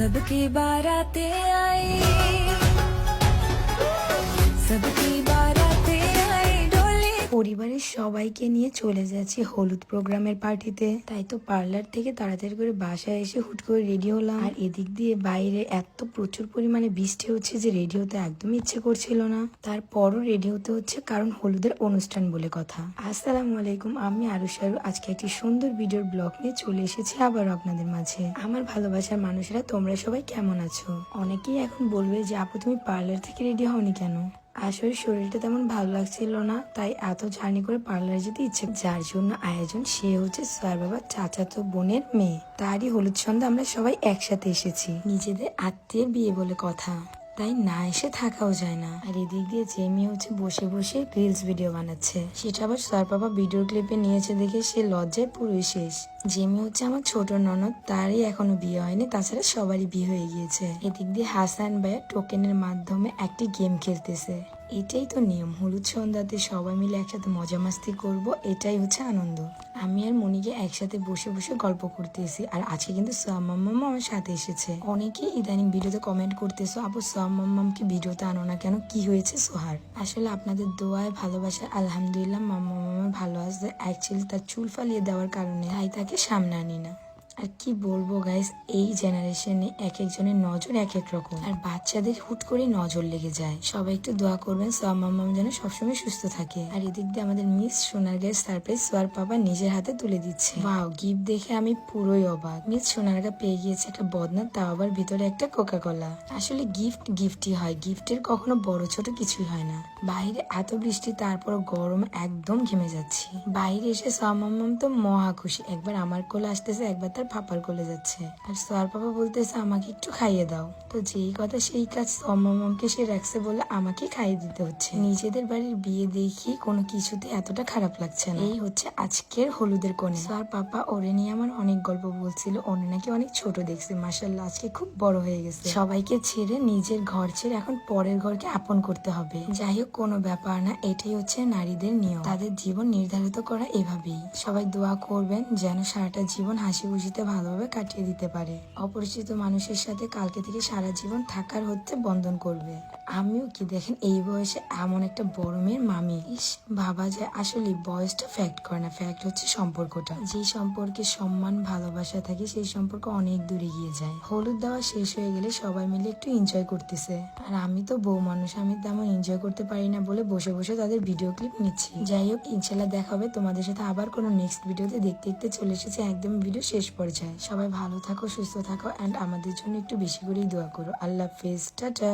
सबकी बारातें आई सबकी डोली পরিবারের সবাইকে নিয়ে চলে যাচ্ছি হলুদ প্রোগ্রামের পার্টিতে। তাই তো পার্লার থেকে তাড়াতাড়ি করে বাসায় এসে হুট করে রেডি হলাম। আর এদিক দিয়ে বাইরে এত প্রচুর পরিমাণে বৃষ্টি হচ্ছে যে রেডি হতে একদমই ইচ্ছে করছিল না। তারপরও রেডি হতে হচ্ছে কারণ হলুদের অনুষ্ঠান বলে কথা। আসসালামু আলাইকুম, আমি আরুষারু আজকে একটি সুন্দর ভিডিওর ব্লগ নিয়ে চলে এসেছি আবার আপনাদের মাঝে। আমার ভালোবাসার মানুষেরা, তোমরা সবাই কেমন আছো? অনেকেই এখন বলবে যে আপু, তুমি পার্লার থেকে রেডি হওনি কেন? আসলে শরীরটা তেমন ভালো লাগছিল না, তাই এত জার্নি করে পার্লারে যেতে ইচ্ছে যার জন্য আয়োজন, সে হচ্ছে স্যার বাবার চাচাতো বোনের মেয়ে। তারই হলুদ সন্ধ্যা আমরা সবাই একসাথে এসেছি। নিজেদের আত্মীয়ের বিয়ে বলে কথা। তাই না, এসে থাকাও যায় না। আর এদিক দিয়ে যে মেয়ে হচ্ছে বসে বসে রিলস ভিডিও বানাচ্ছে। সেটা আবার স্যার বাবা ভিডিও ক্লিপে নিয়েছে দেখে সে লজ্জায় পুরোই শেষ। যে জেমি হচ্ছে আমার ছোট ননদ, তারই এখনও বিয়ে হয়নি, তাছাড়া সবারই বিয়ে হয়ে গিয়েছে। এদিক দিয়ে হাসান ভাইয়া টোকেনের মাধ্যমে একটি গেম খেলতেছে। এটাই তো নিয়ম। হলুদ সন্ধ্যাতে সবাই মিলে একসাথে মজা মাস্তি করব, এটাই হচ্ছে আনন্দ। আমি আর মনিকে একসাথে বসে বসে গল্প করতেছি, আর আজকে কিন্তু সাম্মাম্মাম আমার সাথে এসেছে। অনেকেই ইদানিং ভিডিওতে কমেন্ট করতেছো, আপু সাম্মাম্মামকে ভিডিওতে আনো না কেন? কি হয়েছে সোহার? আসলে আপনাদের দোয়ায় ভালোবাসা, আলহামদুলিল্লাহ মাম্মা মামা ভালো আছে। অ্যাকচুয়ালি তার চুল ফালিয়ে দেওয়ার কারণে, তাই তাকে সামনে আনি না। আর কি বলব গাইস এই জেনারেশনে এক একজনের নজর এক এক রকম। আর বাচ্চাদের হুট করে নজর লেগে যায়। সবাই একটু দোয়া করবেন সোয়া সোয়ামাম্মাম যেন সবসময় সুস্থ থাকে। আর এদিক দিয়ে আমাদের মিস সোনার গায়ে সারপ্রাইজ সোয়ার পাপা নিজের হাতে তুলে দিচ্ছে। ওয়াও গিফট দেখে আমি পুরোই অবাক। মিস সোনারগা পেয়ে গিয়েছে একটা বদনা, তাও আবার ভিতরে একটা কোকা কোলা আসলে গিফট গিফটই হয়। গিফটের কখনো বড় ছোট কিছুই হয় না। বাইরে এত বৃষ্টি তারপর গরম একদম ঘেমে যাচ্ছি। বাইরে এসে সোয়ামাম্মাম তো মহা খুশি। একবার আমার কোলে আসতেছে, একবার তার পাপার কোলে যাচ্ছে। আর সোয়ার পাপা বলতেছে, আমাকে একটু খাইয়ে দাও। তো যেই কথা সেই কাজ সোয়ামাম্মামকে সে রাখছে বলে আমাকে খাইয়ে দিতে হচ্ছে। নিজেদের বাড়ির বিয়ে দেখি কোনো কিছুতে এতটা খারাপ লাগছে না। এই হচ্ছে আজকের হলুদের কোণে। সোয়ার পাপা ওরে নিয়ে আমার অনেক গল্প বলছিল, ওরে নাকি অনেক ছোট দেখছে। মাসাল্লাহ আজকে খুব বড় হয়ে গেছে। সবাইকে ছেড়ে নিজের ঘর ছেড়ে এখন পরের ঘরকে আপন করতে হবে। যাই হোক, কোনো ব্যাপার না, এটাই হচ্ছে নারীদের নিয়ম। তাদের জীবন নির্ধারিত করা এভাবেই। সবাই দোয়া করবেন যেন সারাটা জীবন হাসি খুশিতে ভালোভাবে কাটিয়ে দিতে পারে। অপরিচিত মানুষের সাথে কালকে থেকে সারা জীবন থাকার হচ্ছে বন্ধন করবে। আমিও কি দেখেন, এই বয়সে এমন একটা বড় মেয়ের মামি ভাবা যায় আসলে বয়সটা ফ্যাক্ট করে না। ফ্যাক্ট হচ্ছে সম্পর্কটা। যেই সম্পর্কে সম্মান, ভালোবাসা থাকে, সেই সম্পর্ক অনেক দূরে গিয়ে যায়। হলুদ দেওয়া শেষ হয়ে গেলে সবাই মিলে একটু এনজয় করতেছে। আর আমি তো বউ মানুষ, আমি তেমন এনজয় করতে পারি না বলে বসে বসে তাদের ভিডিও ক্লিপ নিচ্ছি। যাই হোক, ইনশাল্লাহ দেখা হবে। তোমাদের সাথে আবার কোনো নেক্সট ভিডিওতে দেখতে দেখতে চলে এসেছে। একদম ভিডিও শেষ পর্যায়ে। সবাই ভালো থাকো, সুস্থ থাকো অ্যান্ড আমাদের জন্য একটু বেশি করেই দোয়া করো। আল্লাহ হাফেজ। টাটা।